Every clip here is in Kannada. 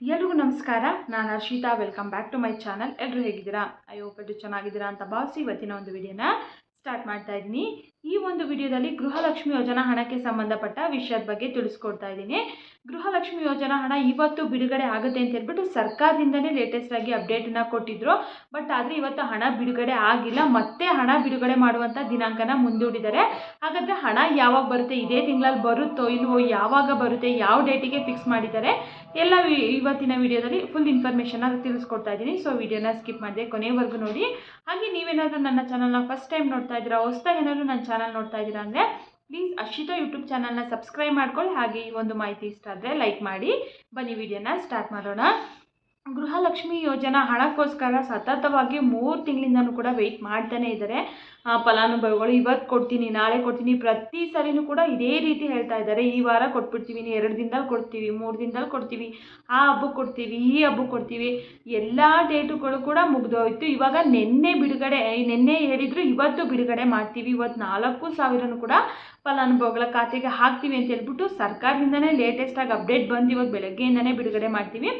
ಎಲ್ರಿಗೂ ನಮಸ್ಕಾರ. ನಾನು Harshita welcome back to my channel ಎಲ್ಲರೂ ಹೇಗಿದ್ದೀರಾ? ಐ ಎಲ್ಲರೂ ಚೆನ್ನಾಗಿದ್ದೀರಾ ಅಂತ ಭಾವಿಸಿ ಇವತ್ತಿನ ಒಂದು ವಿಡಿಯೋನ ಸ್ಟಾರ್ಟ್ ಮಾಡ್ತಾ ಇದ್ದೀನಿ. ಈ ಒಂದು ವಿಡಿಯೋದಲ್ಲಿ ಗೃಹಲಕ್ಷ್ಮಿ ಯೋಜನಾ ಹಣಕ್ಕೆ ಸಂಬಂಧಪಟ್ಟ ವಿಷಯದ ಬಗ್ಗೆ ತಿಳಿಸ್ಕೊಡ್ತಾ ಇದ್ದೀನಿ. ಗೃಹಲಕ್ಷ್ಮಿ ಯೋಜನಾ ಹಣ ಇವತ್ತು ಬಿಡುಗಡೆ ಆಗುತ್ತೆ ಅಂತ ಹೇಳ್ಬಿಟ್ಟು ಸರ್ಕಾರದಿಂದನೇ ಲೇಟೆಸ್ಟ್ ಆಗಿ ಅಪ್ಡೇಟನ್ನು ಕೊಟ್ಟಿದ್ರು. ಬಟ್ ಆದರೆ ಇವತ್ತು ಹಣ ಬಿಡುಗಡೆ ಆಗಿಲ್ಲ. ಮತ್ತೆ ಹಣ ಬಿಡುಗಡೆ ಮಾಡುವಂಥ ದಿನಾಂಕನ ಮುಂದೂಡಿದ್ದಾರೆ. ಹಾಗಾದರೆ ಹಣ ಯಾವಾಗ ಬರುತ್ತೆ? ಇದೇ ತಿಂಗಳಲ್ಲಿ ಬರುತ್ತೋ ಇಲ್ವೋ? ಯಾವಾಗ ಬರುತ್ತೆ? ಯಾವ ಡೇಟಿಗೆ ಫಿಕ್ಸ್ ಮಾಡಿದ್ದಾರೆ? ಎಲ್ಲ ಇವತ್ತಿನ ವಿಡಿಯೋದಲ್ಲಿ ಫುಲ್ ಇನ್ಫಾರ್ಮೇಷನ್ನ ತಿಳಿಸ್ಕೊಡ್ತಾ ಇದ್ದೀನಿ. ಸೊ ವಿಡಿಯೋನ ಸ್ಕಿಪ್ ಮಾಡಿದೆ ಕೊನೆವರೆಗೂ ನೋಡಿ. ಹಾಗೆ ನೀವೇನಾದರೂ ನನ್ನ ಚಾನಲ್ನ ಫಸ್ಟ್ ಟೈಮ್ ನೋಡ್ತಾ ಇದ್ದೀರಾ, ಹೊಸ್ದಾಗಿ ಏನಾದರೂ ನನ್ನ ಚಾನಲ್ ನೋಡ್ತಾ ಇದ್ದೀರಾ ಅಂದರೆ ಪ್ಲೀಸ್ ಅಶ್ವಿತಾ ಯೂಟ್ಯೂಬ್ ಚಾನಲ್ನ ಸಬ್ಸ್ಕ್ರೈಬ್ ಮಾಡ್ಕೊಳ್ಳಿ. ಹಾಗೆ ಈ ಒಂದು ಮಾಹಿತಿ ಇಷ್ಟ ಆದರೆ ಲೈಕ್ ಮಾಡಿ. ಬನ್ನಿ ವಿಡಿಯೋನ ಸ್ಟಾರ್ಟ್ ಮಾಡೋಣ. ಗೃಹಲಕ್ಷ್ಮಿ ಯೋಜನಾ ಹಣಕ್ಕೋಸ್ಕರ ಸತತವಾಗಿ ಮೂರು ತಿಂಗಳಿಂದನೂ ಕೂಡ ವೆಯ್ಟ್ ಮಾಡ್ತಾನೆ ಇದ್ದಾರೆ ಫಲಾನುಭವಿಗಳು ಇವತ್ತು ಕೊಡ್ತೀನಿ, ನಾಳೆ ಕೊಡ್ತೀನಿ, ಪ್ರತಿ ಸರಿನೂ ಕೂಡ ಇದೇ ರೀತಿ ಹೇಳ್ತಾ ಇದ್ದಾರೆ ಈ ವಾರ ಕೊಟ್ಬಿಡ್ತೀವಿ ಎರಡು ದಿನದಲ್ಲಿ ಕೊಡ್ತೀವಿ, ಮೂರು ದಿನದಲ್ಲಿ ಕೊಡ್ತೀವಿ, ಆ ಹಬ್ಬಕ್ಕೆ ಕೊಡ್ತೀವಿ, ಈ ಹಬ್ಬಕ್ಕೆ ಕೊಡ್ತೀವಿ. ಎಲ್ಲ ಡೇಟುಗಳು ಕೂಡ ಮುಗಿದೋಯ್ತು. ಇವಾಗ ನಿನ್ನೆ ಬಿಡುಗಡೆ ನಿನ್ನೆ ಹೇಳಿದ್ರು, ಇವತ್ತು ಬಿಡುಗಡೆ ಮಾಡ್ತೀವಿ. ಇವತ್ತು ನಾಲ್ಕು ಸಾವಿರನೂ ಕೂಡ ಫಲಾನುಭವಿಗಳ ಖಾತೆಗೆ ಹಾಕ್ತೀವಿ ಅಂತ ಹೇಳ್ಬಿಟ್ಟು ಸರ್ಕಾರದಿಂದನೇ ಲೇಟೆಸ್ಟಾಗಿ ಅಪ್ಡೇಟ್ ಬಂದು ಇವಾಗ ಬೆಳಗ್ಗೆಯಿಂದನೇ ಬಿಡುಗಡೆ ಮಾಡ್ತೀವಿ.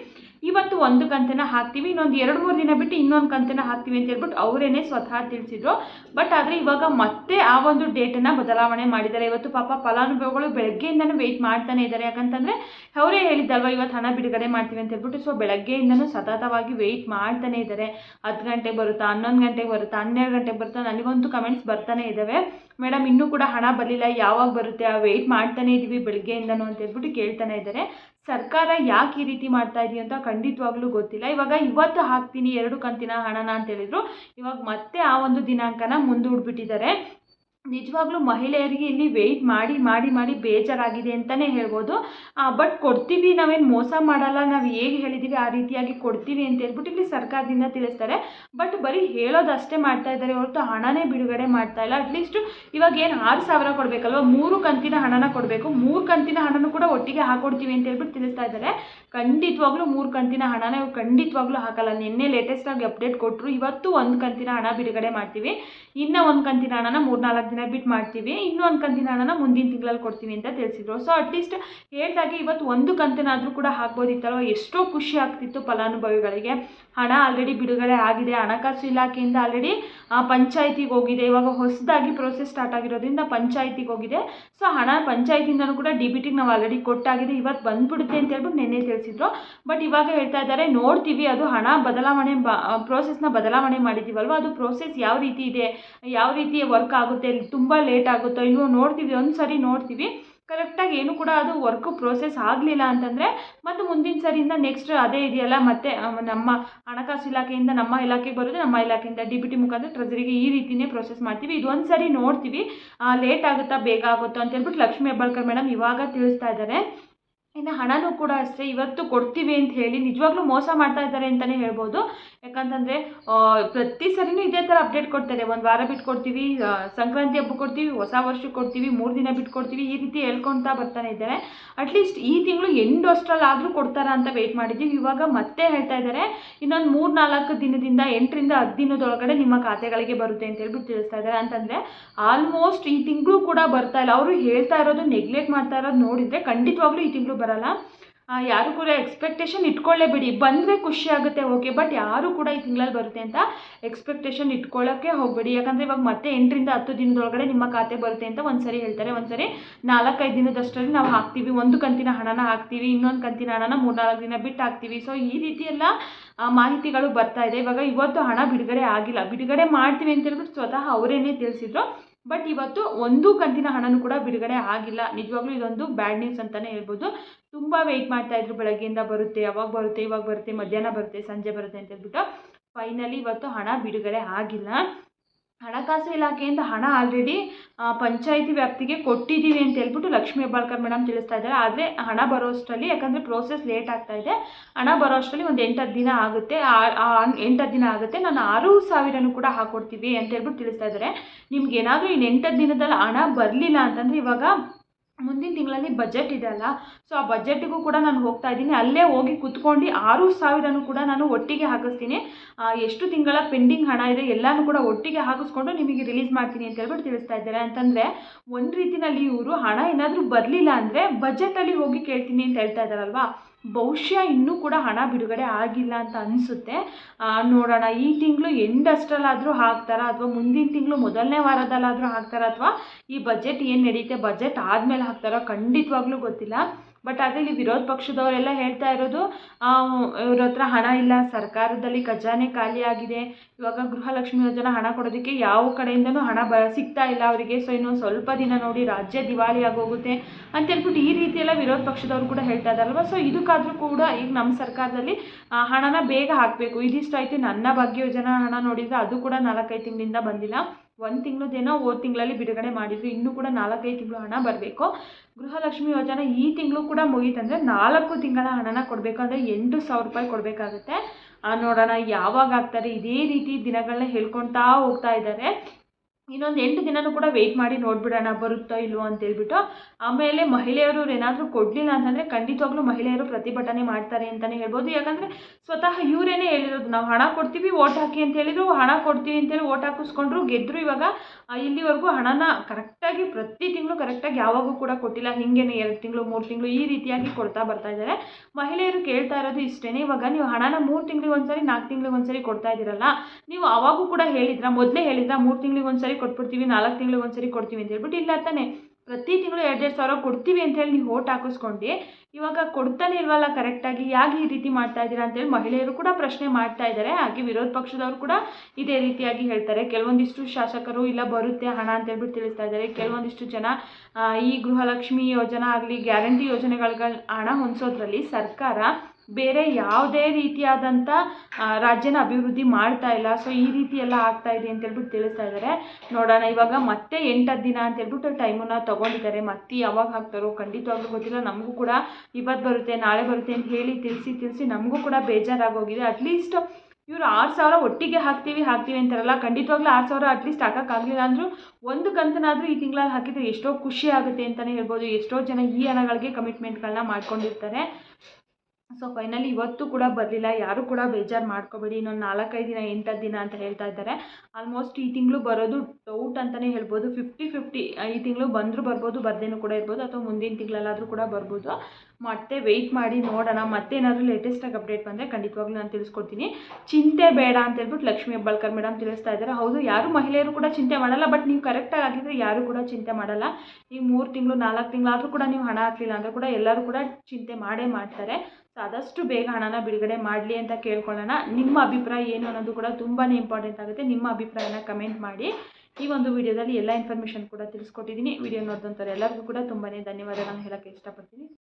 ಇವತ್ತು ಒಂದು ಕಂತನ್ನ ಹಾಕ್ತೀವಿ, ಇನ್ನೊಂದು ಎರಡು ಮೂರು ದಿನ ಬಿಟ್ಟು ಇನ್ನೊಂದು ಕಂತನ್ನ ಹಾಕ್ತೀವಿ ಅಂತ ಹೇಳ್ಬಿಟ್ಟು ಅವರೇನೆ ಸ್ವತಃ ತಿಳಿಸಿದ್ರು. ಬಟ್ ಆದರೆ ಇವಾಗ ಮತ್ತೆ ಆ ಒಂದು ಡೇಟನ್ನು ಬದಲಾವಣೆ ಮಾಡಿದ್ದಾರೆ. ಇವತ್ತು ಪಾಪ ಫಲಾನುಭವಿಗಳು ಬೆಳಗ್ಗೆಯಿಂದನೂ ವೆಯ್ಟ್ ಮಾಡ್ತಾನೆ ಇದ್ದಾರೆ. ಯಾಕಂತಂದರೆ ಅವರೇ ಹೇಳಿದ್ದಲ್ವ, ಇವತ್ತು ಹಣ ಬಿಡುಗಡೆ ಮಾಡ್ತೀವಿ ಅಂತ ಹೇಳ್ಬಿಟ್ಟು. ಸೊ ಬೆಳಗ್ಗೆಯಿಂದನೂ ಸತತವಾಗಿ ವೆಯ್ಟ್ ಮಾಡ್ತಾನೆ ಇದ್ದಾರೆ. ಹತ್ತು ಗಂಟೆಗೆ ಬರುತ್ತಾ, ಹನ್ನೊಂದು ಗಂಟೆಗೆ ಬರುತ್ತಾ, ಹನ್ನೆರಡು ಗಂಟೆಗೆ ಬರುತ್ತಾ ನನಗಂತೂ ಕಮೆಂಟ್ಸ್ ಬರ್ತಾನೆ ಇದ್ದಾವೆ. ಮೇಡಮ್ ಇನ್ನೂ ಕೂಡ ಹಣ ಬರಲಿಲ್ಲ, ಯಾವಾಗ ಬರುತ್ತೆ? ಆ ವೆಯ್ಟ್ ಮಾಡ್ತಾನೆ ಇದ್ದೀವಿ ಬೆಳಗ್ಗೆಯಿಂದನೂ ಅಂತ ಹೇಳ್ಬಿಟ್ಟು ಕೇಳ್ತಾನೆ ಇದ್ದಾರೆ. ಸರ್ಕಾರ ಯಾಕೆ ಈ ರೀತಿ ಮಾಡ್ತಾ ಇದೆಯಾ ಅಂತ ಖಂಡಿತವಾಗ್ಲೂ ಗೊತ್ತಿಲ್ಲ. ಇವಾಗ ಇವತ್ತು ಹಾಕ್ತೀನಿ, ಎರಡು ಕಂತಿನ ಹಣನ ಅಂತ ಹೇಳಿದ್ರು. ಇವಾಗ ಮತ್ತೆ ಆ ಒಂದು ದಿನಾಂಕನ ಮುಂದೂಡ್ಬಿಟ್ಟಿದ್ದಾರೆ. ನಿಜವಾಗ್ಲೂ ಮಹಿಳೆಯರಿಗೆ ಇಲ್ಲಿ ವೆಯ್ಟ್ ಮಾಡಿ ಮಾಡಿ ಮಾಡಿ ಬೇಜಾರಾಗಿದೆ ಅಂತಲೇ ಹೇಳ್ಬೋದು. ಬಟ್ ಕೊಡ್ತೀವಿ, ನಾವೇನು ಮೋಸ ಮಾಡಲ್ಲ, ನಾವು ಹೇಗೆ ಹೇಳಿದ್ದೀವಿ ಆ ರೀತಿಯಾಗಿ ಕೊಡ್ತೀವಿ ಅಂತ ಹೇಳ್ಬಿಟ್ಟು ಇಲ್ಲಿ ಸರ್ಕಾರದಿಂದ ತಿಳಿಸ್ತಾರೆ. ಬಟ್ ಬರೀ ಹೇಳೋದಷ್ಟೇ ಮಾಡ್ತಾ ಇದ್ದಾರೆ, ಹೊರತು ಹಣನೇ ಬಿಡುಗಡೆ ಮಾಡ್ತಾ ಇಲ್ಲ. ಅಟ್ಲೀಸ್ಟ್ ಇವಾಗ ಏನು ಆರು ಸಾವಿರ ಕೊಡಬೇಕಲ್ವ? ಮೂರು ಕಂತಿನ ಹಣನ ಕೊಡಬೇಕು. ಮೂರು ಕಂತಿನ ಹಣನೂ ಕೂಡ ಒಟ್ಟಿಗೆ ಹಾಕೊಡ್ತೀವಿ ಅಂತ ಹೇಳ್ಬಿಟ್ಟು ತಿಳಿಸ್ತಾ ಇದ್ದಾರೆ. ಖಂಡಿತವಾಗ್ಲೂ ಮೂರು ಕಂತಿನ ಹಣನ ಇವು ಖಂಡಿತವಾಗ್ಲೂ ಹಾಕಲ್ಲ. ನಿನ್ನೆ ಲೇಟೆಸ್ಟಾಗಿ ಅಪ್ಡೇಟ್ ಕೊಟ್ಟರು ಇವತ್ತು ಒಂದು ಕಂತಿನ ಹಣ ಬಿಡುಗಡೆ ಮಾಡ್ತೀವಿ. ಇನ್ನೂ ಒಂದು ಕಂತಿನ ಹಣನ ಮೂರ್ನಾಲ್ಕು ದಿನ ಬಿಟ್ಟು ಮಾಡ್ತೀವಿ. ಇನ್ನೂ ಒಂದು ಕಂತಿನ ಹಣನ ಮುಂದಿನ ತಿಂಗಳಲ್ಲಿ ಕೊಡ್ತೀವಿ ಅಂತ ತಿಳಿಸಿದ್ರು. ಸೊ ಅಟ್ಲೀಸ್ಟ್ ಹೇಳ್ದಾಗೆ ಇವತ್ತು ಒಂದು ಕಂತಿನಾದರೂ ಕೂಡ ಹಾಕ್ಬೋದಿತ್ತಲ್ವ? ಎಷ್ಟೋ ಖುಷಿ ಆಗ್ತಿತ್ತು ಫಲಾನುಭವಿಗಳಿಗೆ. ಹಣ ಆಲ್ರೆಡಿ ಬಿಡುಗಡೆ ಆಗಿದೆ. ಹಣಕಾಸು ಇಲಾಖೆಯಿಂದ ಆಲ್ರೆಡಿ ಪಂಚಾಯತಿಗೆ ಹೋಗಿದೆ. ಇವಾಗ ಹೊಸದಾಗಿ ಪ್ರೋಸೆಸ್ ಸ್ಟಾರ್ಟ್ ಆಗಿರೋದ್ರಿಂದ ಪಂಚಾಯತಿಗೆ ಹೋಗಿದೆ. ಸೊ ಹಣ ಪಂಚಾಯತಿಯಿಂದನೂ ಕೂಡ ಡಿ ಬಿ ನಾವು ಆಲ್ರೆಡಿ ಕೊಟ್ಟಾಗಿದೆ. ಇವತ್ತು ಬಂದ್ಬಿಡುತ್ತೆ ಅಂತ ಹೇಳ್ಬಿಟ್ಟು ನೆನ್ನೆ ತಿಳಿಸಿದ್ರು. ಬಟ್ ಇವಾಗ ಹೇಳ್ತಾ ಇದ್ದಾರೆ, ನೋಡ್ತೀವಿ ಅದು ಹಣ ಬದಲಾವಣೆ ಬ ಪ್ರೋಸೆಸ್ನ ಬದಲಾವಣೆ ಮಾಡಿದ್ದೀವಲ್ವ ಅದು ಪ್ರೋಸೆಸ್ ಯಾವ ರೀತಿ ಇದೆ? ಯಾವ ರೀತಿ ವರ್ಕ್ ಆಗುತ್ತೆ? ತುಂಬ ಲೇಟ್ ಆಗುತ್ತೋ ಇನ್ನು ನೋಡ್ತೀವಿ ಒಂದು ಸರಿ ನೋಡ್ತೀವಿ ಕರೆಕ್ಟಾಗಿ ಏನು ಕೂಡ ಅದು ವರ್ಕು ಪ್ರೋಸೆಸ್ ಆಗಲಿಲ್ಲ ಅಂತಂದರೆ, ಮತ್ತು ಮುಂದಿನ ಸರಿಯಿಂದ ನೆಕ್ಸ್ಟ್ ಅದೇ ಇದೆಯಲ್ಲ, ಮತ್ತೆ ನಮ್ಮ ಹಣಕಾಸು ಇಲಾಖೆಯಿಂದ ನಮ್ಮ ಇಲಾಖೆಗೆ ಬರೋದು, ನಮ್ಮ ಇಲಾಖೆಯಿಂದ ಡಿ ಬಿ ಟಿ ಮುಖಾಂತರ ಟ್ರೆಜರಿಗೆ ಈ ರೀತಿಯೇ ಪ್ರೋಸೆಸ್ ಮಾಡ್ತೀವಿ. ಇದೊಂದು ಸರಿ ನೋಡ್ತೀವಿ ಲೇಟ್ ಆಗುತ್ತಾ ಬೇಗ ಆಗುತ್ತೋ ಅಂತ ಹೇಳ್ಬಿಟ್ಟು ಲಕ್ಷ್ಮೀ ಹೆಬ್ಬಾಳ್ಕರ್ ಮೇಡಮ್ ಇವಾಗ ತಿಳಿಸ್ತಾ ಇದ್ದಾರೆ. ಇನ್ನು ಹಣನೂ ಕೂಡ ಅಷ್ಟೇ ಇವತ್ತು ಕೊಡ್ತೀವಿ ಅಂತ ಹೇಳಿ ನಿಜವಾಗ್ಲೂ ಮೋಸ ಮಾಡ್ತಾ ಇದ್ದಾರೆ ಅಂತಲೇ ಹೇಳ್ಬೋದು. ಯಾಕಂತಂದರೆ ಪ್ರತಿ ಸರಿನೂ ಇದೇ ಥರ ಅಪ್ಡೇಟ್ ಕೊಡ್ತಾರೆ. ಒಂದು ವಾರ ಬಿಟ್ಟು ಕೊಡ್ತೀವಿ ಸಂಕ್ರಾಂತಿ ಹಬ್ಬ ಕೊಡ್ತೀವಿ, ಹೊಸ ವರ್ಷಕ್ಕೆ ಕೊಡ್ತೀವಿ, ಮೂರು ದಿನ ಬಿಟ್ಟು ಕೊಡ್ತೀವಿ ಈ ರೀತಿ ಹೇಳ್ಕೊತಾ ಬರ್ತಾನೆ ಇದ್ದಾರೆ. ಅಟ್ಲೀಸ್ಟ್ ಈ ತಿಂಗಳು ಎಂಡ್ ಅಷ್ಟರಲ್ಲಾದರೂ ಕೊಡ್ತಾರಾ ಅಂತ ವೆಯ್ಟ್ ಮಾಡಿದ್ದೀವಿ. ಇವಾಗ ಮತ್ತೆ ಹೇಳ್ತಾ ಇದ್ದಾರೆ, ಇನ್ನೊಂದು ಮೂರು ನಾಲ್ಕು ದಿನದಿಂದ ಎಂಟರಿಂದ ಹತ್ತು ದಿನದೊಳಗಡೆ ನಿಮ್ಮ ಖಾತೆಗಳಿಗೆ ಬರುತ್ತೆ ಅಂತ ಹೇಳ್ಬಿಟ್ಟು ತಿಳಿಸ್ತಾ ಇದ್ದಾರೆ. ಅಂತಂದರೆ ಆಲ್ಮೋಸ್ಟ್ ಈ ತಿಂಗಳು ಕೂಡ ಬರ್ತಾ ಇಲ್ಲ. ಅವರು ಹೇಳ್ತಾ ಇರೋದು ನೆಗ್ಲೆಕ್ಟ್ ಮಾಡ್ತಾ ಇರೋದು ನೋಡಿದರೆ ಖಂಡಿತವಾಗ್ಲೂ ಈ ತಿಂಗಳು ಬರಲ್ಲ ಯಾರು ಕೂಡ ಎಕ್ಸ್ಪೆಕ್ಟೇಷನ್ ಇಟ್ಕೊಳ್ಳೇ ಬಿಡಿ. ಬಂದರೆ ಖುಷಿ ಆಗುತ್ತೆ ಓಕೆ ಬಟ್ ಯಾರು ಕೂಡ ಈ ತಿಂಗಳಲ್ಲಿ ಬರುತ್ತೆ ಅಂತ ಎಕ್ಸ್ಪೆಕ್ಟೇಷನ್ ಇಟ್ಕೊಳ್ಳೋಕ್ಕೆ ಹೋಗಬೇಡಿ. ಯಾಕಂದರೆ ಇವಾಗ ಮತ್ತೆ ಎಂಟರಿಂದ ಹತ್ತು ದಿನದೊಳಗಡೆ ನಿಮ್ಮ ಖಾತೆ ಬರುತ್ತೆ ಅಂತ ಒಂದು ಸರಿ ಹೇಳ್ತಾರೆ. ಒಂದು ಸರಿ ನಾಲ್ಕೈದು ದಿನದಷ್ಟರಲ್ಲಿ ನಾವು ಹಾಕ್ತೀವಿ. ಒಂದು ಕಂತಿನ ಹಣನ ಹಾಕ್ತೀವಿ, ಇನ್ನೊಂದು ಕಂತಿನ ಹಣನ ಮೂರ್ನಾಲ್ಕು ದಿನ ಬಿಟ್ಟು ಹಾಕ್ತೀವಿ. ಸೊ ಈ ರೀತಿ ಎಲ್ಲ ಮಾಹಿತಿಗಳು ಬರ್ತಾ ಇದೆ. ಇವಾಗ ಇವತ್ತು ಹಣ ಬಿಡುಗಡೆ ಆಗಿಲ್ಲ. ಬಿಡುಗಡೆ ಮಾಡ್ತೀವಿ ಅಂತ ಹೇಳ್ಬಿಟ್ಟು ಸ್ವತಃ ಅವರೇನೇ ತಿಳಿಸಿದ್ರು. ಬಟ್ ಇವತ್ತು ಒಂದು ಕಂತಿನ ಹಣನೂ ಕೂಡ ಬಿಡುಗಡೆ ಆಗಿಲ್ಲ. ನಿಜವಾಗ್ಲೂ ಇದೊಂದು ಬ್ಯಾಡ್ ನ್ಯೂಸ್ ಅಂತಲೇ ಹೇಳ್ಬೋದು. ತುಂಬ ವೆಯ್ಟ್ ಮಾಡ್ತಾ ಇದ್ರು, ಬೆಳಗ್ಗೆಯಿಂದ ಬರುತ್ತೆ ಯಾವಾಗ ಬರುತ್ತೆ, ಇವಾಗ ಬರುತ್ತೆ, ಮಧ್ಯಾಹ್ನ ಬರುತ್ತೆ, ಸಂಜೆ ಬರುತ್ತೆ ಅಂತ ಹೇಳ್ಬಿಟ್ಟು ಫೈನಲಿ ಇವತ್ತು ಹಣ ಬಿಡುಗಡೆ ಆಗಿಲ್ಲ. ಹಣಕಾಸು ಇಲಾಖೆಯಿಂದ ಹಣ ಆಲ್ರೆಡಿ ಪಂಚಾಯಿತಿ ವ್ಯಾಪ್ತಿಗೆ ಕೊಟ್ಟಿದ್ದೀವಿ ಅಂತ ಹೇಳ್ಬಿಟ್ಟು ಲಕ್ಷ್ಮೀ ಹೆಬ್ಬಾಳ್ಕರ್ ಮೇಡಮ್ ತಿಳಿಸ್ತಾ ಇದ್ದಾರೆ. ಆದರೆ ಹಣ ಬರೋಷ್ಟರಲ್ಲಿ, ಯಾಕಂದರೆ ಪ್ರೋಸೆಸ್ ಲೇಟ್ ಆಗ್ತಾ ಇದೆ, ಹಣ ಬರೋ ಅಷ್ಟರಲ್ಲಿ ಒಂದು ಎಂಟತ್ತು ದಿನ ಆಗುತ್ತೆ. ಎಂಟತ್ತು ದಿನ ಆಗುತ್ತೆ. ನಾನು ಆರು ಸಾವಿರನೂ ಕೂಡ ಹಾಕ್ಕೊಡ್ತೀವಿ ಅಂತ ಹೇಳ್ಬಿಟ್ಟು ತಿಳಿಸ್ತಾ ಇದ್ದಾರೆ. ನಿಮ್ಗೆ ಏನಾದರೂ ಇನ್ನು ಎಂಟತ್ತು ದಿನದಲ್ಲಿ ಹಣ ಬರಲಿಲ್ಲ ಅಂತಂದರೆ ಇವಾಗ ಮುಂದಿನ ತಿಂಗಳಲ್ಲಿ ಬಜೆಟ್ ಇದೆ ಅಲ್ಲ? ಸೊ ಆ ಬಜೆಟ್ಗೂ ಕೂಡ ನಾನು ಹೋಗ್ತಾ ಇದ್ದೀನಿ. ಅಲ್ಲೇ ಹೋಗಿ ಕುತ್ಕೊಂಡು ಆರು ಸಾವಿರನೂ ಕೂಡ ನಾನು ಒಟ್ಟಿಗೆ ಹಾಕಿಸ್ತೀನಿ. ಎಷ್ಟು ತಿಂಗಳ ಪೆಂಡಿಂಗ್ ಹಣ ಇದೆ ಎಲ್ಲನೂ ಕೂಡ ಒಟ್ಟಿಗೆ ಹಾಕಿಸ್ಕೊಂಡು ನಿಮಗೆ ರಿಲೀಸ್ ಮಾಡ್ತೀನಿ ಅಂತ ಹೇಳ್ಬಿಟ್ಟು ತಿಳಿಸ್ತಾ ಇದ್ದಾರೆ. ಅಂತಂದರೆ, ಒಂದು ರೀತಿಯಲ್ಲಿ ಇವರು ಹಣ ಏನಾದರೂ ಬರಲಿಲ್ಲ ಅಂದರೆ ಬಜೆಟಲ್ಲಿ ಹೋಗಿ ಕೇಳ್ತೀನಿ ಅಂತ ಹೇಳ್ತಾ ಇದ್ದಾರಲ್ವಾ? ಬಹುಶಃ ಇನ್ನೂ ಕೂಡ ಹಣ ಬಿಡುಗಡೆ ಆಗಿಲ್ಲ ಅಂತ ಅನಿಸುತ್ತೆ. ನೋಡೋಣ. ಈ ತಿಂಗಳು ಎಂಡ್ ಅಷ್ಟರಲ್ಲಾದರೂ ಹಾಕ್ತಾರಾ? ಅಥವಾ ಮುಂದಿನ ತಿಂಗಳು ಮೊದಲನೇ ವಾರದಲ್ಲಾದರೂ ಹಾಕ್ತಾರಾ? ಅಥವಾ ಈ ಬಜೆಟ್ ಏನು ನಡೀತೆ? ಬಜೆಟ್ ಆದಮೇಲೆ ಹಾಕ್ತಾರೋ? ಖಂಡಿತವಾಗ್ಲೂ ಗೊತ್ತಿಲ್ಲ. ಬಟ್ ಆದರೆ ಇಲ್ಲಿ ವಿರೋಧ ಪಕ್ಷದವರೆಲ್ಲ ಹೇಳ್ತಾ ಇರೋದು ಇವ್ರ ಹತ್ರ ಹಣ ಇಲ್ಲ, ಸರ್ಕಾರದಲ್ಲಿ ಖಜಾನೆ ಖಾಲಿಯಾಗಿದೆ ಇವಾಗ ಗೃಹಲಕ್ಷ್ಮಿ ಯೋಜನೆ ಹಣ ಕೊಡೋದಕ್ಕೆ ಯಾವ ಕಡೆಯಿಂದನೂ ಹಣ ಬ, ಸಿಗ್ತಾ ಇಲ್ಲ ಅವರಿಗೆ. ಸೊ ಇನ್ನು ಸ್ವಲ್ಪ ದಿನ ನೋಡಿ ರಾಜ್ಯ ದಿವಾಳಿ ಆಗೋಗುತ್ತೆ ಅಂತ ಹೇಳ್ಬಿಟ್ಟು ಈ ರೀತಿ ಎಲ್ಲ ವಿರೋಧ ಪಕ್ಷದವರು ಕೂಡ ಹೇಳ್ತಾ ಇದ್ದಾರಲ್ವ? ಸೊ ಇದಕ್ಕಾದರೂ ಕೂಡ ಈಗ ನಮ್ಮ ಸರ್ಕಾರದಲ್ಲಿ ಹಣನ ಬೇಗ ಹಾಕಬೇಕು. ಇದಿಷ್ಟು ಆಯಿತು ನನ್ನ ಭಾಗ್ಯ ಯೋಜನಾ ಹಣ ನೋಡಿದರೆ ಅದು ಕೂಡ ನಾಲ್ಕೈದು ತಿಂಗಳಿಂದ ಬಂದಿಲ್ಲ. ಒಂದು ತಿಂಗಳದೇನೋ ಹೋದ ತಿಂಗಳಲ್ಲಿ ಬಿಡುಗಡೆ ಮಾಡಿದ್ರು, ಇನ್ನೂ ಕೂಡ ನಾಲ್ಕೈದು ತಿಂಗಳು ಹಣ ಬರಬೇಕು. ಗೃಹಲಕ್ಷ್ಮಿ ಯೋಜನೆ ಈ ತಿಂಗಳು ಕೂಡ ಮುಗೀತಂದರೆ ನಾಲ್ಕು ತಿಂಗಳ ಹಣನ ಕೊಡಬೇಕು, ಅಂದರೆ ಎಂಟು ಸಾವಿರ ರೂಪಾಯಿ ಕೊಡಬೇಕಾಗುತ್ತೆ. ನೋಡೋಣ ಯಾವಾಗ ಆಗ್ತಾರೆ ಇದೇ ರೀತಿ ದಿನಗಳನ್ನ ಹೇಳ್ಕೊತಾ ಹೋಗ್ತಾ ಇದ್ದಾರೆ. ಇನ್ನೊಂದು ಎಂಟು ದಿನನೂ ಕೂಡ ವೆಯ್ಟ್ ಮಾಡಿ ನೋಡಿಬಿಡೋಣ, ಬರುತ್ತೋ ಇಲ್ವೋ ಅಂತೇಳ್ಬಿಟ್ಟು ಆಮೇಲೆ ಮಹಿಳೆಯರು ಏನಾದರೂ ಕೊಡಲಿಲ್ಲ ಅಂತಂದರೆ ಖಂಡಿತವಾಗ್ಲೂ ಮಹಿಳೆಯರು ಪ್ರತಿಭಟನೆ ಮಾಡ್ತಾರೆ ಅಂತಲೇ ಹೇಳ್ಬೋದು. ಯಾಕಂದರೆ ಸ್ವತಃ ಇವರೇನೇ ಹೇಳಿರೋದು, ನಾವು ಹಣ ಕೊಡ್ತೀವಿ ಓಟ್ ಹಾಕಿ ಅಂತ ಹೇಳಿದ್ರು, ಹಣ ಕೊಡ್ತೀವಿ ಅಂತೇಳಿ ಓಟ್ ಹಾಕಿಸ್ಕೊಂಡ್ರು ಗೆದ್ದರು ಇವಾಗ ಇಲ್ಲಿವರೆಗೂ ಹಣನ ಕರೆಕ್ಟಾಗಿ ಪ್ರತಿ ತಿಂಗಳು ಕರೆಕ್ಟಾಗಿ ಯಾವಾಗೂ ಕೂಡ ಕೊಟ್ಟಿಲ್ಲ. ಹಿಂಗೇನೆ ಎರಡು ತಿಂಗಳು, ಮೂರು ತಿಂಗಳು ಈ ರೀತಿಯಾಗಿ ಕೊಡ್ತಾ ಬರ್ತಾ ಇದ್ದಾರೆ. ಮಹಿಳೆಯರು ಕೇಳ್ತಾ ಇರೋದು ಇಷ್ಟೇ ಇವಾಗ ನೀವು ಹಣನ ಮೂರು ತಿಂಗಳಿಗೆ ಒಂದ್ಸರಿ ನಾಲ್ಕು ತಿಂಗಳಿಗೆ ಒಂದ್ಸರಿ ಕೊಡ್ತಾ ಇದ್ದೀರಲ್ಲ, ನೀವು ಅವಾಗೂ ಕೂಡ ಹೇಳಿದ್ರ, ಮೊದಲೇ ಹೇಳಿದ್ರ, ಮೂರು ತಿಂಗಳಿಗೆ ಒಂದ್ಸರಿ ಕೊಟ್ಬಿಡ್ತೀವಿ, ನಾಲ್ಕು ತಿಂಗಳಿಗೆ ಒಂದ್ಸರಿ ಕೊಡ್ತೀವಿ ಅಂತ ಹೇಳ್ಬಿಟ್ಟು, ಇಲ್ಲ ತಾನೆ, ಪ್ರತಿ ತಿಂಗಳು ಎರಡು ಎರಡು ಸಾವಿರ ಕೊಡ್ತೀವಿ ಅಂತ ಹೇಳಿ ನೀವು ಓಟ್ ಹಾಕಿಸ್ಕೊಂಡು ಇವಾಗ ಕೊಡ್ತಾನೆ ಇಲ್ವಲ್ಲ ಕರೆಕ್ಟಾಗಿ ಯಾಕೆ ಈ ರೀತಿ ಮಾಡ್ತಾ ಇದ್ದೀರಾ ಅಂತೇಳಿ ಮಹಿಳೆಯರು ಕೂಡ ಪ್ರಶ್ನೆ ಮಾಡ್ತಾ ಇದ್ದಾರೆ, ಹಾಗೆ ವಿರೋಧ ಪಕ್ಷದವರು ಕೂಡ ಇದೇ ರೀತಿಯಾಗಿ ಹೇಳ್ತಾರೆ. ಕೆಲವೊಂದಿಷ್ಟು ಶಾಸಕರು, ಇಲ್ಲ ಬರುತ್ತೆ ಹಣ ಅಂತ ಹೇಳ್ಬಿಟ್ಟು ತಿಳಿಸ್ತಾ ಇದ್ದಾರೆ. ಕೆಲವೊಂದಿಷ್ಟು ಜನ ಈ ಗೃಹಲಕ್ಷ್ಮಿ ಯೋಜನಾ ಆಗಲಿ, ಗ್ಯಾರಂಟಿ ಯೋಜನೆಗಳಿಗೆ ಹಣ ಹೊಂದಿಸೋದ್ರಲ್ಲಿ ಸರ್ಕಾರ ಬೇರೆ ಯಾವುದೇ ರೀತಿಯಾದಂಥ ರಾಜ್ಯನ ಅಭಿವೃದ್ಧಿ ಮಾಡ್ತಾ ಇಲ್ಲ. ಸೊ ಈ ರೀತಿ ಎಲ್ಲ ಆಗ್ತಾ ಇದೆ ಅಂತ ಹೇಳ್ಬಿಟ್ಟು ತಿಳಿಸ್ತಾ ಇದ್ದಾರೆ. ನೋಡೋಣ, ಇವಾಗ ಮತ್ತೆ ಎಂಟತ್ತು ದಿನ ಅಂತ ಹೇಳ್ಬಿಟ್ಟು ಟೈಮನ್ನು ತೊಗೊಂಡಿದ್ದಾರೆ. ಮತ್ತೆ ಯಾವಾಗ ಹಾಕ್ತಾರೋ ಖಂಡಿತವಾಗ್ಲೂ ಗೊತ್ತಿಲ್ಲ. ನಮಗೂ ಕೂಡ ಇವತ್ತು ಬರುತ್ತೆ, ನಾಳೆ ಬರುತ್ತೆ ಅಂತ ಹೇಳಿ ತಿಳಿಸಿ ತಿಳಿಸಿ ನಮಗೂ ಕೂಡ ಬೇಜಾರಾಗೋಗಿದೆ. ಅಟ್ಲೀಸ್ಟ್ ಇವರು ಆರು ಸಾವಿರ ಒಟ್ಟಿಗೆ ಹಾಕ್ತೀವಿ ಹಾಕ್ತೀವಿ ಅಂತಾರಲ್ಲ. ಖಂಡಿತವಾಗ್ಲೂ ಆರು ಸಾವಿರ ಅಟ್ಲೀಸ್ಟ್ ಹಾಕೋಕ್ಕಾಗಲಿಲ್ಲ ಅಂದರೂ ಒಂದು ಕಂತನಾದರೂ ಈ ತಿಂಗಳಲ್ಲಿ ಹಾಕಿದರೆ ಎಷ್ಟೋ ಖುಷಿ ಆಗುತ್ತೆ ಅಂತಲೇ ಹೇಳ್ಬೋದು. ಎಷ್ಟೋ ಜನ ಈ ಹಣಗಳಿಗೆ ಕಮಿಟ್ಮೆಂಟ್ಗಳನ್ನ ಮಾಡ್ಕೊಂಡಿರ್ತಾರೆ. ಸೊ ಫೈನಲಿ ಇವತ್ತು ಕೂಡ ಬರಲಿಲ್ಲ. ಯಾರು ಕೂಡ ಬೇಜಾರು ಮಾಡ್ಕೋಬೇಡಿ. ಇನ್ನೊಂದು ನಾಲ್ಕೈದು ದಿನ ಎಂಟು ದಿನ ಅಂತ ಹೇಳ್ತಾ ಇದ್ದಾರೆ. ಆಲ್ಮೋಸ್ಟ್ ಈ ತಿಂಗಳು ಬರೋದು ಡೌಟ್ ಅಂತಲೇ ಹೇಳ್ಬೋದು. ಫಿಫ್ಟಿ ಫಿಫ್ಟಿ ಈ ತಿಂಗಳು ಬಂದರೂ ಬರ್ಬೋದು, ಬರ್ದೇನೂ ಕೂಡ ಇರ್ಬೋದು. ಅಥವಾ ಮುಂದಿನ ತಿಂಗಳಲ್ಲಾದರೂ ಕೂಡ ಬರ್ಬೋದು. ಮತ್ತೆ ವೆಯ್ಟ್ ಮಾಡಿ ನೋಡೋಣ. ಮತ್ತೆ ಏನಾದರೂ ಲೇಟೆಸ್ಟಾಗಿ ಅಪ್ಡೇಟ್ ಬಂದರೆ ಖಂಡಿತವಾಗ್ಲೂ ನಾನು ತಿಳಿಸ್ಕೊಡ್ತೀನಿ. ಚಿಂತೆ ಬೇಡ ಅಂತ ಹೇಳ್ಬಿಟ್ಟು ಲಕ್ಷ್ಮೀ ಹೆಬ್ಬಾಳ್ಕರ್ ಮೇಡಮ್ ತಿಳಿಸ್ತಾ ಇದ್ದಾರೆ. ಹೌದು, ಯಾರು ಮಹಿಳೆಯರು ಕೂಡ ಚಿಂತೆ ಮಾಡಲ್ಲ. ಬಟ್ ನೀವು ಕರೆಕ್ಟಾಗಿ ಆಗಿದ್ರೆ ಯಾರು ಕೂಡ ಚಿಂತೆ ಮಾಡಲ್ಲ. ಈ ಮೂರು ತಿಂಗಳು, ನಾಲ್ಕು ತಿಂಗಳಾದರೂ ಕೂಡ ನೀವು ಹಣ ಹಾಕಲಿಲ್ಲ ಅಂದರೆ ಕೂಡ ಎಲ್ಲರೂ ಕೂಡ ಚಿಂತೆ ಮಾಡೇ ಮಾಡ್ತಾರೆ. ಸೊ ಆದಷ್ಟು ಬೇಗ ಹಣನ ಬಿಡುಗಡೆ ಮಾಡಲಿ ಅಂತ ಕೇಳ್ಕೊಳ್ಳೋಣ. ನಿಮ್ಮ ಅಭಿಪ್ರಾಯ ಏನು ಅನ್ನೋದು ಕೂಡ ತುಂಬಾ ಇಂಪಾರ್ಟೆಂಟ್ ಆಗುತ್ತೆ. ನಿಮ್ಮ ಅಭಿಪ್ರಾಯನ ಕಮೆಂಟ್ ಮಾಡಿ. ಈ ಒಂದು ವಿಡಿಯೋದಲ್ಲಿ ಎಲ್ಲ ಇನ್ಫಾರ್ಮೇಷನ್ ಕೂಡ ತಿಳಿಸ್ಕೊಟ್ಟಿದ್ದೀನಿ. ವಿಡಿಯೋ ನೋಡಿದಂಥವ್ರು ಎಲ್ಲರಿಗೂ ಕೂಡ ತುಂಬಾ ಧನ್ಯವಾದಗಳನ್ನು ಹೇಳೋಕ್ಕೆ ಇಷ್ಟಪಡ್ತೀನಿ.